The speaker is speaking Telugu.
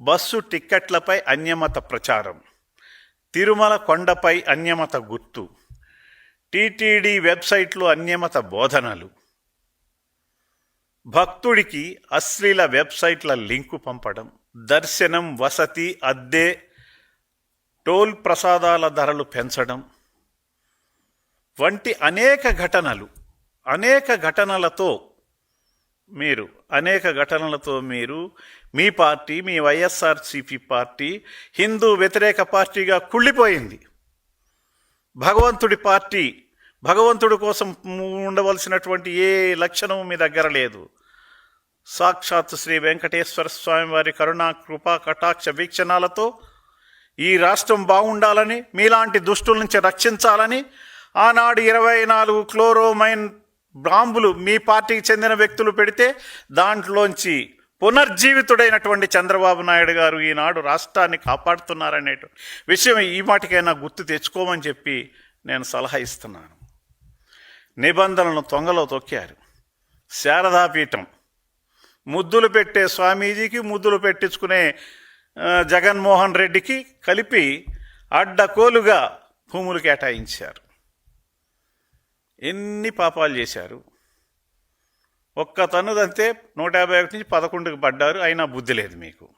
బస్సు టిక్కెట్లపై అన్యమత ప్రచారం. తిరుమల కొండపై అన్యమత గుర్తు. టీటీడీ వెబ్సైట్లో అన్యమత బోధనలు. భక్తుడికి అశ్లీల వెబ్సైట్ల లింకు పంపడం. దర్శనం వసతి అద్దె టోల్ ప్రసాదాల ధరలు పెంచడం. వంటి అనేక ఘటనలు. అనేక ఘటనలతో మీరు అనేక ఘటనలతో మీరు మీ పార్టీ మీ వైఎస్ఆర్సిపి పార్టీ హిందూ వ్యతిరేక పార్టీగా కుళ్ళిపోయింది. భగవంతుడి పార్టీ భగవంతుడి కోసం ఉండవలసినటువంటి ఏ లక్షణం మీ దగ్గర లేదు. సాక్షాత్ శ్రీ వెంకటేశ్వర స్వామి వారి కరుణా కృపా కటాక్ష వీక్షణాలతో ఈ రాష్ట్రం బాగుండాలని మీలాంటి దుష్టుల నుంచి రక్షించాలని ఆనాడు ఇరవై నాలుగు క్లోరోమైన్ బాంబులు మీ పార్టీకి చెందిన వ్యక్తులు పెడితే దాంట్లోంచి పునర్జీవితుడైనటువంటి చంద్రబాబు నాయుడు గారు ఈనాడు రాష్ట్రాన్ని కాపాడుతున్నారనే విషయం ఈ మాటికైనా గుర్తు తెచ్చుకోమని చెప్పి నేను సలహా ఇస్తున్నాను. నిబంధనలను తొంగలో తొక్కారు. శారదాపీఠం. ముద్దులు పెట్టే స్వామీజీకి ముద్దులు పెట్టించుకునే జగన్మోహన్ రెడ్డికి కలిపి అడ్డకోలుగా భూములు కేటాయించారు. ఎన్ని పాపాలు చేశారు? ఒక్క తన్నుదంతే నూట యాభై ఒకటి నుంచి పదకొండుకి పడ్డారు అయినా బుద్ధి లేదు మీకు.